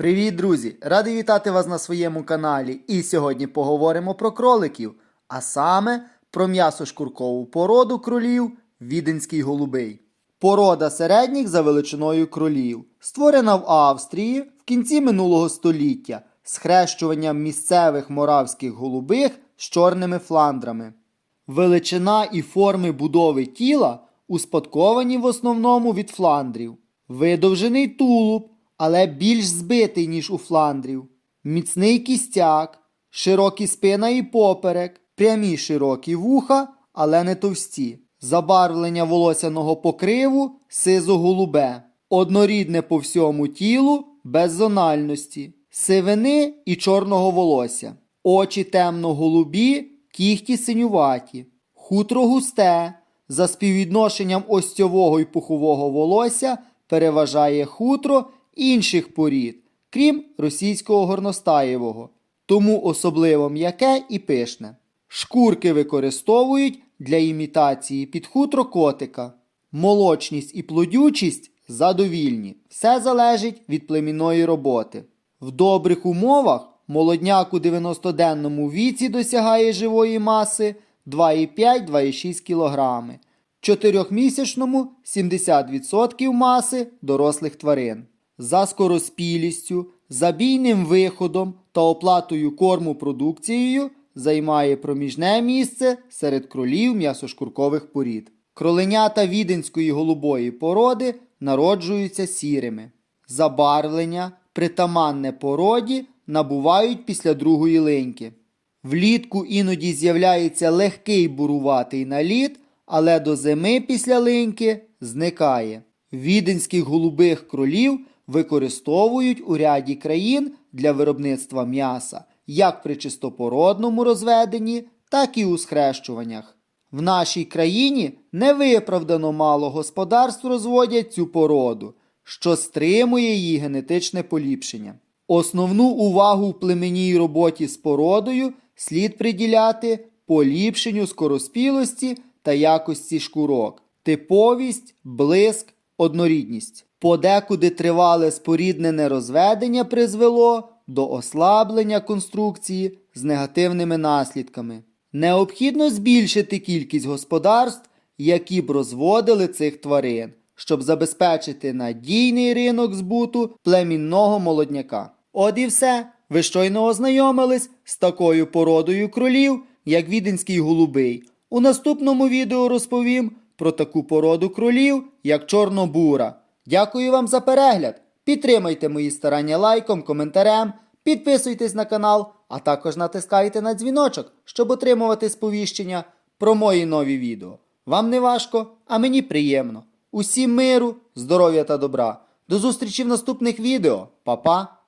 Привіт, друзі! Радий вітати вас на своєму каналі. І сьогодні поговоримо про кроликів, а саме про м'ясо-шкуркову породу кролів Віденський голубий. Порода середніх за величиною кролів, створена в Австрії в кінці минулого століття з хрещуванням місцевих моравських голубих з чорними фландрами. Величина і форми будови тіла успадковані в основному від фландрів. Видовжений тулуб, але більш збитий, ніж у фландрів. Міцний кістяк, широкі спина і поперек, прямі широкі вуха, але не товсті. Забарвлення волосяного покриву сизо-голубе, однорідне по всьому тілу, без зональності, сивини і чорного волосся, очі темно-голубі, кіхті синюваті, хутро густе, за співвідношенням остьового і пухового волосся переважає хутро інших порід, крім російського горностаєвого, тому особливо м'яке і пишне. Шкурки використовують для імітації під хутро котика. Молочність і плодючість задовільні. Все залежить від племінної роботи. В добрих умовах молодняк у 90-денному віці досягає живої маси 2,5-2,6 кг. Чотирьохмісячному 70% маси дорослих тварин. За скороспілістю, забійним виходом та оплатою корму продукцією займає проміжне місце серед кролів м'ясошкуркових порід. Кроленята віденської голубої породи народжуються сірими. Забарвлення, притаманне породі, набувають після другої линьки. Влітку іноді з'являється легкий буруватий наліт, але до зими після линьки зникає. Віденських голубих кролів використовують у ряді країн для виробництва м'яса як при чистопородному розведенні, так і у схрещуваннях. В нашій країні невиправдано мало господарств розводять цю породу, що стримує її генетичне поліпшення. Основну увагу в племенній роботі з породою слід приділяти поліпшенню скороспілості та якості шкурок, типовість, блиск, однорідність. Подекуди тривале споріднене розведення призвело до ослаблення конструкції з негативними наслідками. Необхідно збільшити кількість господарств, які б розводили цих тварин, щоб забезпечити надійний ринок збуту племінного молодняка. От і все. Ви щойно ознайомились з такою породою кролів, як віденський голубий. У наступному відео розповім про таку породу кролів, як чорнобура. Дякую вам за перегляд. Підтримайте мої старання лайком, коментарем, підписуйтесь на канал, а також натискайте на дзвіночок, щоб отримувати сповіщення про мої нові відео. Вам не важко, а мені приємно. Усім миру, здоров'я та добра. До зустрічі в наступних відео. Па-па!